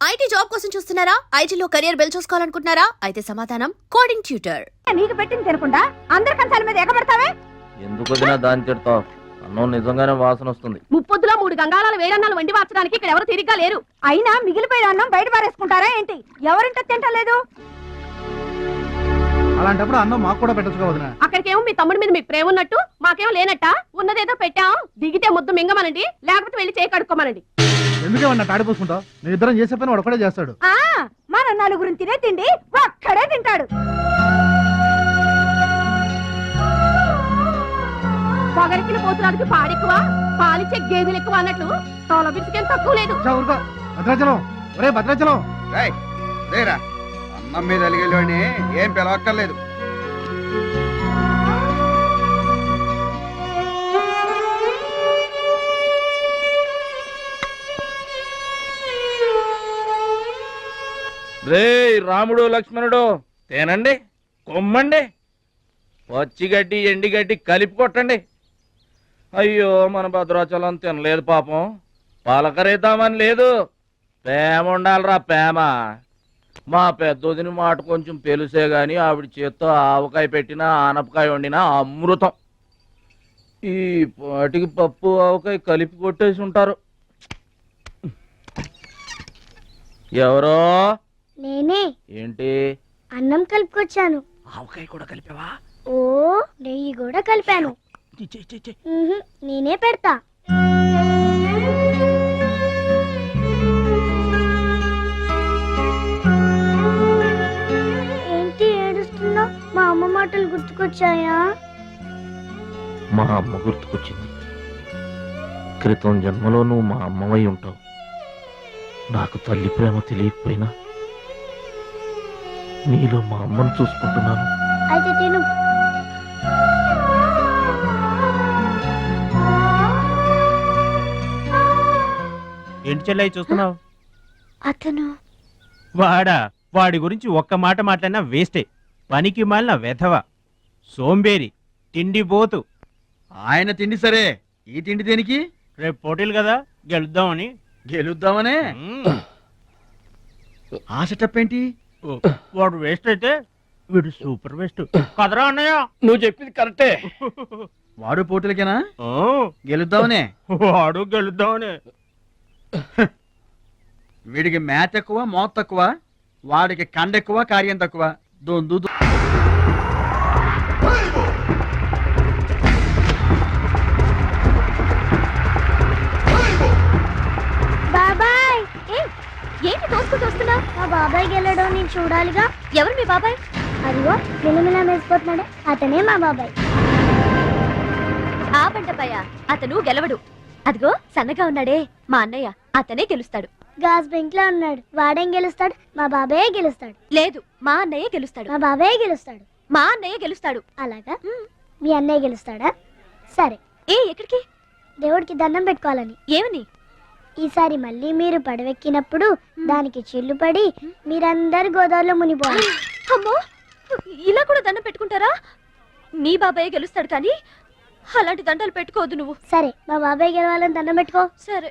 IT job కోసం చూస్తున్నారా? ఐటీలో కెరియర్ బిల్డ్ చూసుకోవాలనుకుంటున్నారా? అయితే సమాధానం కోడింగ్ ట్యూటర్ నీకు పెట్టింది తినకుండా అందరి కంచాల మీద ఎగబడతావే? ఎందుకు వదినా దాన్ని తిడతావు? అన్నం నిజంగానే వాసన వస్తుంది. ముప్పొద్దులో మూడు గంగాళాల వేడన్నాలు వండి మార్చడానికి ఇక్కడ ఎవరు తిరిగ్గా లేరు. అయినా మిగిలిపోయిన అన్నం బయట పారేసుకుంటారా ఏంటి? ఎవరింట తింటలేదు? అలాంటప్పుడు అన్నం మాకు కూడా పెట్టచ్చు వదిన. అక్కడికేమో మీ తమ్ముడి మీద మీకు ప్రేమ ఉన్నట్టు మాకేమో లేనట్ట? ఉన్నదేదో పెట్టాం దిగితే ముద్దు మింగమనండి లేకపోతే వెళ్ళి చేయి కడుక్కోమనండి. ఎందుకే వాడిని తాడిపోసుకుంటావు నేను ఇద్దరం చేసే పని వాడు ఒకటే చేస్తాడు. ఆ మన నలుగురిని తినే తిండి ఒక్కడే తింటాడు. పొగరికిన పోతురాడికి పాడెక్కువ పాలిచ్చే గేదెలు ఎక్కువ అన్నట్లు తోల బిడ్డకేం తక్కువ లేదు. చా, ఊరుకో. భద్రాచలం. ఒరే భద్రాచలం. రేయ్, లేరా? అన్నం మీద అలిగేలోని ఏం పిలవక్కర్లేదు. రే రాముడు లక్ష్మణుడు తేనండి కొమ్మండి పచ్చిగడ్డి ఎండిగడ్డి కలిపి కొట్టండి. అయ్యో మన భద్రాచలం తినలేదు పాపం. పలకరేద్దామని లేదు. ప్రేమ ఉండాలిరా ప్రేమ. మా పెద్దోదిని మాట కొంచెం పెలుసే గాని ఆవిడ చేత్తో ఆవకాయ పెట్టినా ఆనపకాయ వండినా అమృతం. ఈ పాటికి పప్పు ఆవకాయ కలిపి కొట్టేసి ఉంటారు. ఎవరో నేనే. ఏంటి? అన్నం కలుపుకొచ్చాను. ఆవకాయ కూడా కలిపావా? ఓ నెయ్యి కూడా కలిపాను. చి, చి, చి, చి. ఉహుం, నేనే పెడతా. ఏంటి ఏడుస్తున్నావు? మా అమ్మ మాటలు గుర్తుకొచ్చాయా? మా అమ్మ గుర్తుకొచ్చింది. క్రితం జన్మలో నువ్వు మా అమ్మవై ఉంటావు. నాకు తల్లి ప్రేమ తెలియకపోయినా నీలో మా అమ్మను చూసుకుంటున్నాను. అయితే తిను. ఏంటి చెల్లయ్య చూస్తున్నావు? అతను వాడా వాడి గురించి ఒక్క మాట మాట్లాడినా వేస్టే. పనికి మాలిన వెధవ సోంబేరి తిండి పోతు. ఆయన తిండి సరే. ఈ తిండి దేనికి? రేపు పోటీలు కదా గెలుద్దామని. గెలుద్దామనే? మ్మ్. ఆ సెటప్ ఏంటి ఓ, వాడు వేస్ట్ అయితే వీడు సూపర్ వేస్ట్. కదరా అన్నయ్య? నువ్వు చెప్పింది కరెక్టే. వాడు పోటీలకేనా? ఓ, గెలుద్దామనే. వాడు గెలుద్దామని. వీడికి మ్యాథ్ ఎక్కువ మోత్ తక్కువ వాడికి కండ ఎక్కువ కార్యం తక్కువ. దొందు బాబాయ్ గెలడం నేను చూడాలిగా. ఎవరు మీ బాబాయ్? అదిగో మిలమిలా మెరిసిపోతున్నాడు. అతనే మా బాబాయ్. ఆ బండపయ్య అతను గెలవడు. అదిగో సన్నగా ఉన్నాడే మా అన్నయ్య. అతనే గెలుస్తాడు. గాజ్ బెంక్లో ఉన్నాడు. వాడేం గెలుస్తాడు? మా బాబాయే గెలుస్తాడు. లేదు మా అన్నయ్య గెలుస్తాడు. మా బాబాయే గెలుస్తాడు. మా అన్నయ్య గెలుస్తాడు. అలాగా? మీ అన్నయ్య గెలుస్తాడా? సరే. ఏ ఎక్కడికి? దేవుడికి దండం పెట్టుకోవాలని. ఏమని? ఈసారి మళ్ళీ మీరు పడవెక్కినప్పుడు దానికి చిల్లు పడి మీరందరు గోదావరిలో మునిపోవాలి అమ్మో! ఇలా కూడా దండం పెట్టుకుంటారా? మీ బాబాయ్ గెలుస్తాడు కానీ అలాంటి దండాలు పెట్టుకోవద్దు నువ్వు. సరే మా బాబాయ్ గెలవాలని దండం పెట్టుకో. సరే.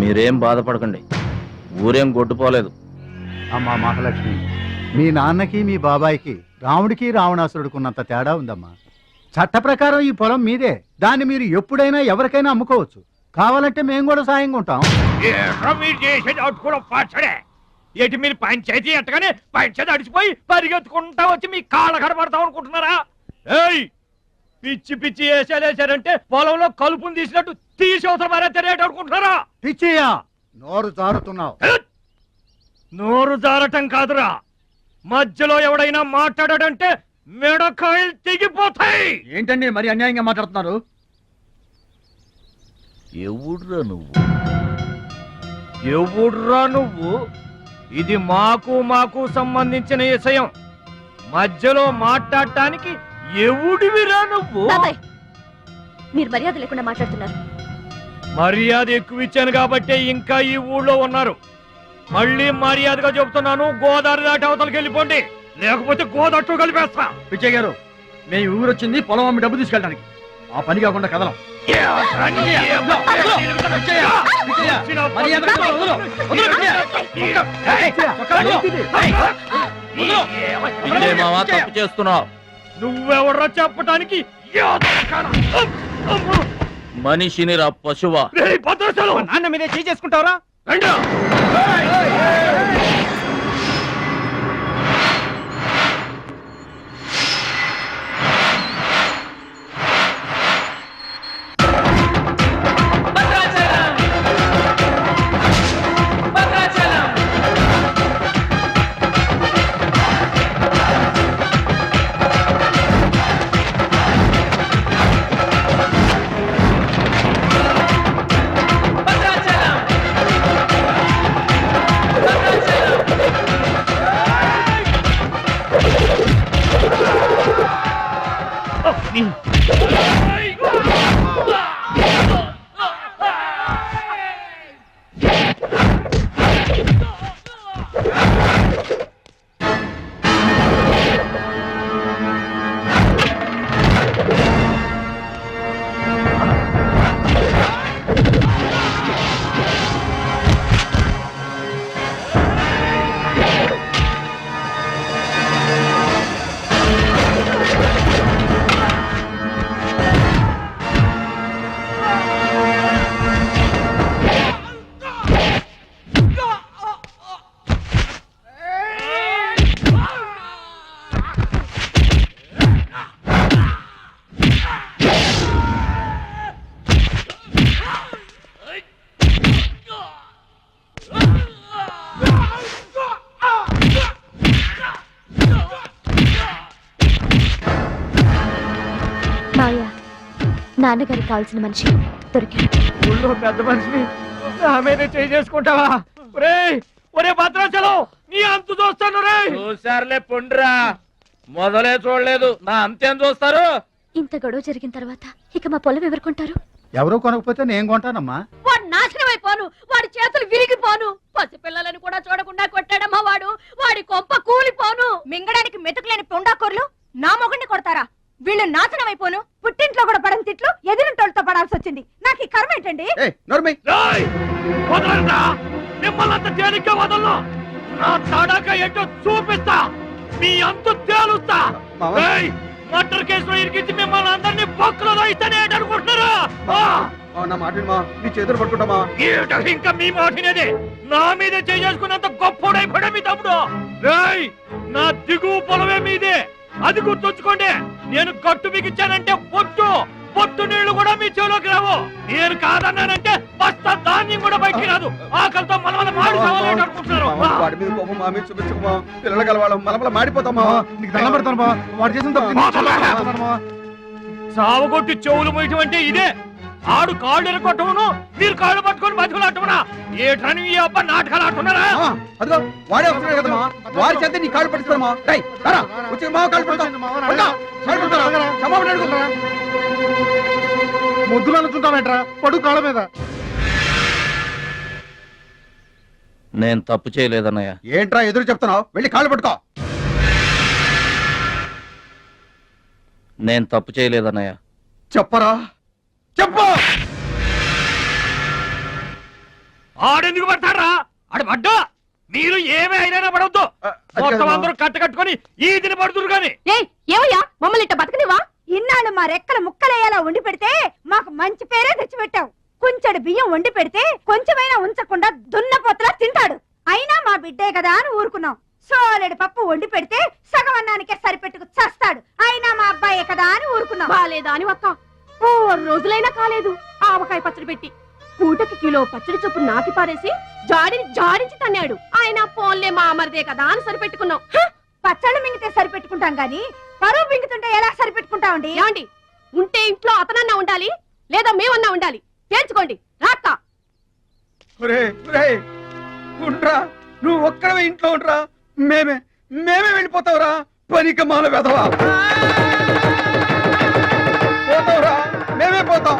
మీరేం బాధపడకండి. ఊరేం గొడ్డుపోలేదు. అమ్మా మహాలక్ష్మి మీ నాన్నకి మీ బాబాయికి రాముడికి రావణాసురుడుకున్నంత తేడా ఉందమ్మా. చట్ట ప్రకారం ఈ పొలం మీదే. దాన్ని మీరు ఎప్పుడైనా ఎవరికైనా అమ్ముకోవచ్చు. కావాలంటే మేము కూడా సాయంగా ఉంటాం. ఏట్రా మీరు పంచాయతీ ఎట్టగానే పంచాయతీ అడిచిపోయి పరిగెత్తుకుంటా వచ్చి మీ కాళ్ళ కడబడతాం అనుకుంటున్నారా ఏయ్! పిచ్చి పిచ్చి వేసేసారంటే పొలంలో కలుపుని తీసినట్టు తీసి అవసరం మరే తెలియట అనుకుంటున్నారా? పిచ్చియా నోరు జారుతున్నావు. నోరు జారటం కాదురా. మధ్యలో ఎవడైనా మాట్లాడాడంటే మెడకాయలు తెగిపోతాయి. ఏంటండి మరి అన్యాయంగా మాట్లాడుతున్నారు? ఎవడ్రా నువ్వు? ఎవడ్రా నువ్వు? ఇది మాకు మాకు సంబంధించిన విషయం. మధ్యలో మాట్లాడటానికి ఎవడివిరా నువ్వు? బాబాయ్ మీరు మర్యాద లేకుండా మాట్లాడుతున్నారు. మర్యాద ఎక్కువ ఇచ్చాను కాబట్టే ఇంకా ఈ ఊళ్ళో ఉన్నారు. మళ్ళీ మర్యాదగా చెబుతున్నాను గోదావరి దాటి అవతలకి వెళ్ళిపోండి. లేకపోతే గోదట్టు కలిపేస్తా. పిచ్చయ్య గారు మేము ఊరు వచ్చింది పొలం అమ్మి డబ్బు తీసుకెళ్ళడానికి. ఆ పని కాకుండా కదలం. ఇదే మావా తప్పు చేస్తున్నావు. నువ్వెవర్రా చెప్పటానికి? మనిషిని రా పశువా. నాన్న మీదే చేసుకుంటావరా? నాన్నగారికి కావాల్సిన మనిషి దొరికాడు. ఊళ్ళో పెద్ద మనిషిని నా మీద చేసుకుంటావా? ఒరే ఒరే భద్రాచలం నీ అంతు చూస్తాను రే చూసారులే పొండ్రా. మొదలే చూడలేదు. నా అంతేం చూస్తారు? ఇంత గొడవ జరిగిన తర్వాత ఇక మా పొలం ఎవరుకుంటారు? ఎవరో కొనకపోతే నేను కొంటానమ్మా. వాడు నాశనం అయిపోను వాడి చేతులు విరిగిపోను పసిపిల్లలను కూడా చూడకుండా కొట్టాడమ్మా వాడు. వాడి కొంప కూలిపోను. మింగడానికి మెతుకులేని పొండాకోర్లు నా మొగుడిని కొడతారా? వీళ్ళు నాశనం అయిపోను. పుట్టింట్లో కూడా పడని తిట్లు ఎదురింటోళ్ళతో పడాల్సి వచ్చింది. నాకు ఈ కర్మ ఏంటండి? తేలిగ్గా వదలను. నా తడాక ఏంటో చూపిస్తా. మీ అంతు తేలుస్తా. రేయ్! మర్డర్ కేసులో ఇరికించి మిమ్మల్ని అందరినీ బొక్కలో ఇస్తానే అనుకుంటున్నారా? ఆ! నా మాట మా నీ చేతులు పట్టుకుంటామా? ఇంకా మీ మాటినదే నా మీద చేసుకున్నంత గొప్పోడైపోయాడు మీ తమ్ముడు. రేయ్ నా దిగువ పొలమే మీదే. అది గుర్తుంచుకోండి నేను కట్టు బిగించానంటే పొట్టు పొట్టు నీళ్ళు కూడా మీ చెవులోకి రావు. నేను కాదన్నానంటే బస్తా ధాన్యం కూడా బయటికి రాదు. ఆకలితో వల్ల మాడి చావాలని అనుకుంటున్నారు వాడి మీద కోపం మా మీద చూపించకమా పిల్లలు గలవాళ్ళం మలమల మాడిపోతామా నీకు దండం పెడతాను వాడు చేసిన. చావగొట్టి చెవులు మొయ్యటం అంటే ఇదే. ఆడు కాళ్ళు ఎరగొట్టమును మీరు కాళ్ళు పట్టుకొని బతుకులాటమునా ఏటని ఈ అబ్బ నాటకాలు ఆడుతున్నారా అదిగో వాడే వస్తున్నాడు కదమ్మా వాడి చేత నీ కాళ్ళు పట్టిస్తామా రై రా వచ్చి మావ కాళ్ళు పడతాం ముద్దులు అనుకుంటామేట్రా పడు కాళ్ళ మీద. నేను తప్పు చేయలేదన్నయ్య. ఏంట్రా ఎదురు చెప్తున్నావు? వెళ్ళి కాళ్ళు పట్టుకో. నేను తప్పు చేయలేదన్నయ్య. చెప్పరా? చెప్పు. ఆడెందుకు పడతారా ఆడు పడ్డా. మీరు ఏమీ అయినా పడవద్దు. మొత్తం. అందరూ కట్ట కట్టుకొని ఈ దిన పడుతురు గాని ఏయ్ ఏమయ్యా? మమ్మల్ని ఇట్ట బతకనివా ఇన్నాళ్ళు మా రెక్కల ముక్కలయ్యేలా వండి పెడితే మాకు మంచి పేరే తెచ్చిపెట్టావు. కొంచెడు బియ్యం వండి పెడితే కొంచెమైనా ఉంచకుండా దున్నపోతలా తింటాడు. అయినా మా బిడ్డే కదా అని ఊరుకున్నాం. సోలెడు పప్పు వండి పెడితే సగం అన్నానికే సరిపెట్టుకు చస్తాడు. అయినా మా అబ్బాయే కదా అని ఊరుకున్నాం. బాలేదా అని ఒక్క ఓ రోజులైనా కాలేదు. ఆవకాయ పచ్చడి పెట్టి. పూటకి కిలో పచ్చడి చొప్పు నాకి పారేసి జాడిని జాడించి తన్నాడు. ఆయన పోన్లే మా అమరదే కదా అని సరిపెట్టుకున్నాం. పచ్చళ్ళు మింగితే సరిపెట్టుకుంటాం గాని పరువు మింగుతుంటే ఎలా సరిపెట్టుకుంటామండి? ఏమండి? ఉంటే ఇంట్లో అతనన్నా ఉండాలి లేదా మేమన్నా ఉండాలి? తేల్చుకోండి. రాక్క ఉండ్రా. నువ్వు ఒక్కడవే ఇంట్లో ఉండ్రా. మేమే మేమే వెళ్ళిపోతావురా. పనిక మాల వెధవా. పోతావురా. మేమే పోతాం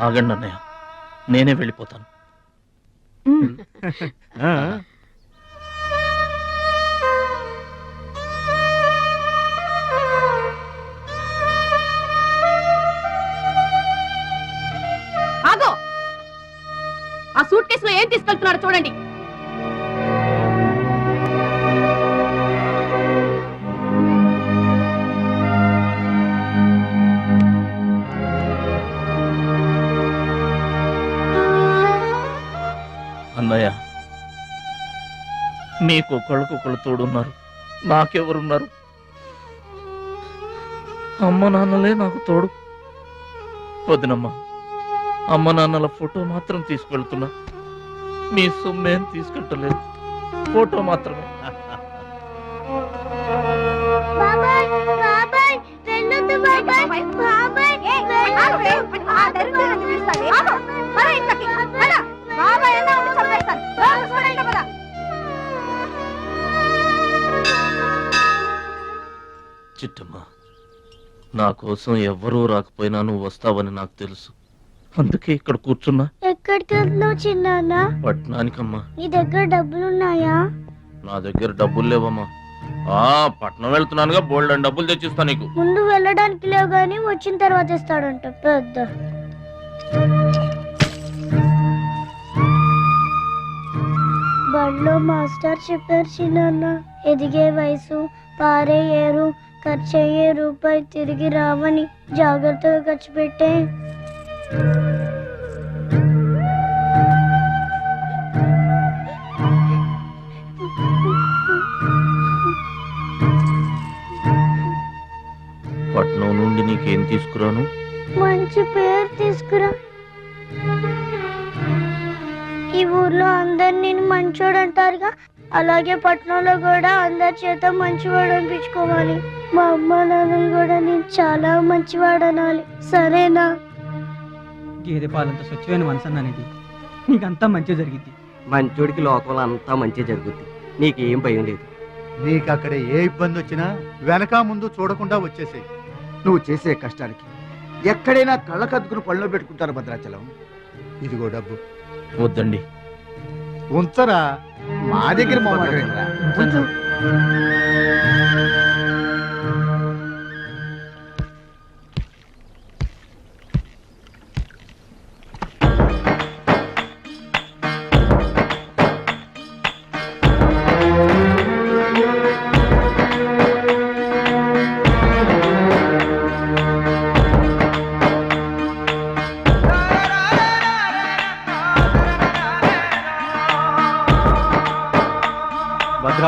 ఆగండి అన్నయ్య. నేనే వెళ్ళిపోతాను. ఆ, ఆగో! ఆ సూట్ కేసులో ఏం తీసుకెళ్తున్నారో చూడండి. మీకు ఒకళ్ళకొకళ్ళు తోడున్నారు. నాకెవరున్నారు అమ్మ నాన్నలే నాకు తోడు. వదినమ్మ అమ్మ నాన్నల ఫోటో మాత్రం తీసుకెళ్తున్నా. మీ సొమ్మేం తీసుకెళ్ళలేదు ఫోటో మాత్రమే. చిట్టమ్మ నా కోసం ఎవ్వరూ రాకపోయినా నువ్వు వస్తావని నాకు తెలుసు. అందుకే ఇక్కడ కూర్చున్నా. ఎక్కడికి వెళ్తున్నావు చిన్నాన్న? పట్టణానికమ్మా నీ దగ్గర డబ్బులున్నాయా? నా దగ్గర డబ్బులు లేవమ్మా. ఆ పట్నం వెళ్తున్నానుగా బోల్డ్ అని డబ్బులు తెచ్చిస్తా నీకు. ముందు వెళ్ళడానికి లేవు గానీ వచ్చిన తర్వాత ఇస్తాడంట పెద్ద. బడిలో మాస్టర్ చెప్పారు చిన్నాన్న ఎదిగే వయసు పారే ఏరు ఖర్చు అయ్యే రూపాయి తిరిగి రావని జాగ్రత్తగా ఖర్చు పెట్టే. పట్నం నుండి నీకేం తీసుకురాను? మంచి పేరు తీసుకురా. ఈ ఊర్లో అందరు నేను మంచోడు అంటారుగా అలాగే పట్టణంలో కూడా అందరి చేత మంచివాడు అనిపించుకోవాలి. మా అమ్మ నాన్నలు కూడా నేను చాలా మంచివాడు అనాలి సరేనా? గేదె పాలంత స్వచ్ఛమైన మనసు అన్నానిది నీకంతా మంచి జరిగింది మంచోడికి లోకంలో అంతా మంచి జరుగుద్ది. నీకేం భయం లేదు. నీకు అక్కడ ఏ ఇబ్బంది వచ్చినా వెనక ముందు చూడకుండా వచ్చేసేయ్. నువ్వు చేసే కష్టానికి ఎక్కడైనా కళ్ళకద్దుకుని పళ్ళలో పెట్టుకుంటారు భద్రాచలం. ఇదిగో డబ్బు. వద్దండి. ఉంచరా? మా దగ్గర మొహమాటమేంట్రా?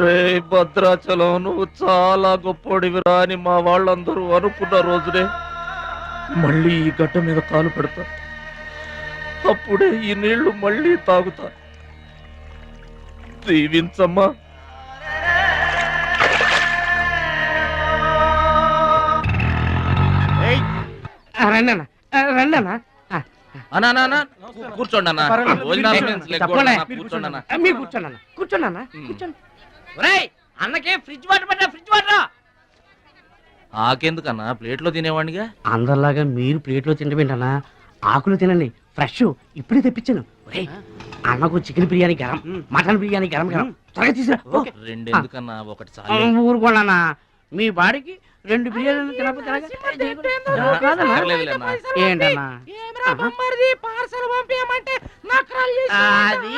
రే భద్రాచలం నువ్వు చాలా గొప్పోడివిరా అని మా వాళ్ళందరూ అనుకున్న రోజునే మళ్ళీ ఈ గడ్డ మీద కాలు పెడతా. అప్పుడే ఈ నీళ్ళు మళ్ళీ తాగుతా. దీవించమ్మా. రండి అన్న రండి అన్న అన్నా అన్నా, అన్నా, కూర్చోండి. అన్న మీరు కూర్చోండి. అన్న, మీరు కూర్చోండి అన్న. అన్న. అన్న ఒరేయ్ అన్నకే ఫ్రిడ్జ్ వాటర్ ఫ్రిడ్జ్ వాటర్? ఆకెందుకన్నా ప్లేట్లో తినేవాడిగా అందరిలాగా మీరు ప్లేట్లో ఆకులు తినండి. ఫ్రెష్ ఇప్పుడే తెప్పించాను. ఒరేయ్ అన్నకు చికెన్ బిర్యానీ గరం మటన్ బిర్యానీ గరం గరం. త్వరగా తీసుకురా ఓకే. రెండు ఎందుకన్నా? ఒకటి చాలు. ఊరుకోండి మీ బాడీకి రెండు బిర్యానీలు తినకపోతే. ఏంటన్నా అది